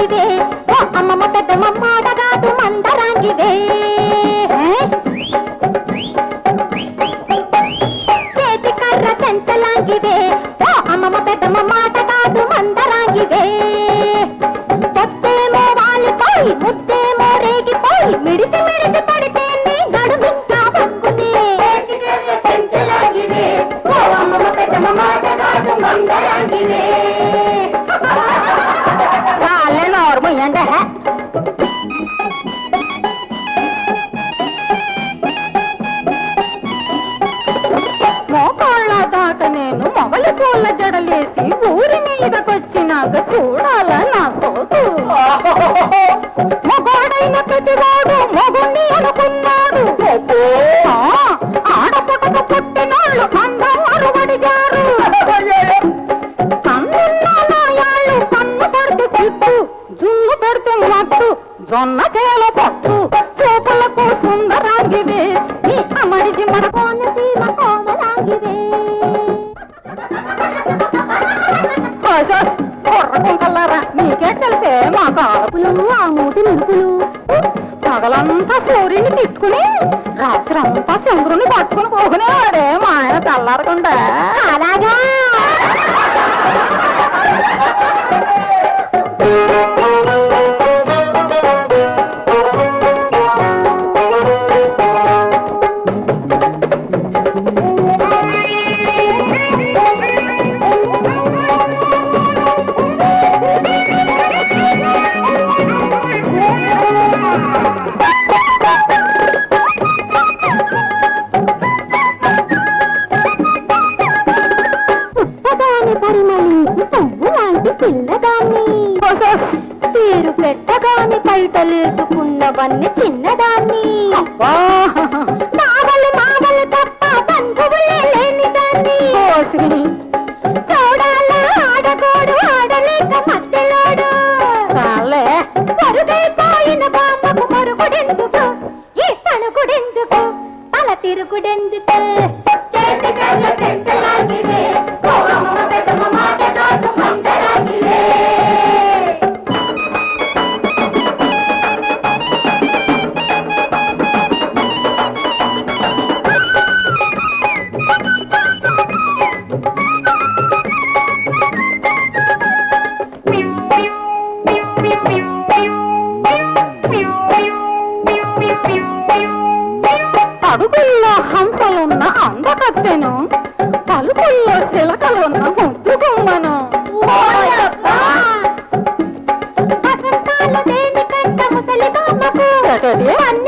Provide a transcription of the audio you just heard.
మందరాంగివే ఓ అమ్మమ్మ పెద్ద మమ్మాడగాదు మందరాంగివే చేతి కర్ర చెంచలాంగివే ఓ అమ్మమ్మ పెద్ద మమ్మాటగాదు మందరాంగివే పొత్తేమో వాలిపోయి ముత్తేమో రేగిపోయి మిడిసి మిడిసి పడితే నీ గడుమింకా పక్కుతే. చేతి కర్ర చెంచలాంగివే ఓ అమ్మమ్మ పెద్ద మమ్మాటగాదు మందరాంగివే జడలేసి ఊరి మీదకొచ్చినాక చూడాల నా సోకు మగోడైన ప్రతివాడు మొగుణ్ణి అనుకున్నాడు. ఆ, ఆడపుటక పుట్టినోళ్ళు అందరూ అరువడిగారు కన్నున్న కన్ను పడితే చిట్టు జున్ను పెడితే మట్టు జొన్న చేల పట్టు. చూపులకు సుందరాగివే నీ అమడి జిమ్మడ కొర్రకుంటల్లారా నీకే తెలిసే? మా కాపులు ఆ మూటి నుడుపులు పగలంతా సూర్యుని తిట్టుకుని రాత్రంతా చంద్రుని పట్టుకుని కోకునేవాడే పెట్టగాని బయటలేసుకున్నవన్నీ చిన్నదాన్ని. పలుకుల్లో శిలకలున్న ముద్దు గుమ్మను అన్ని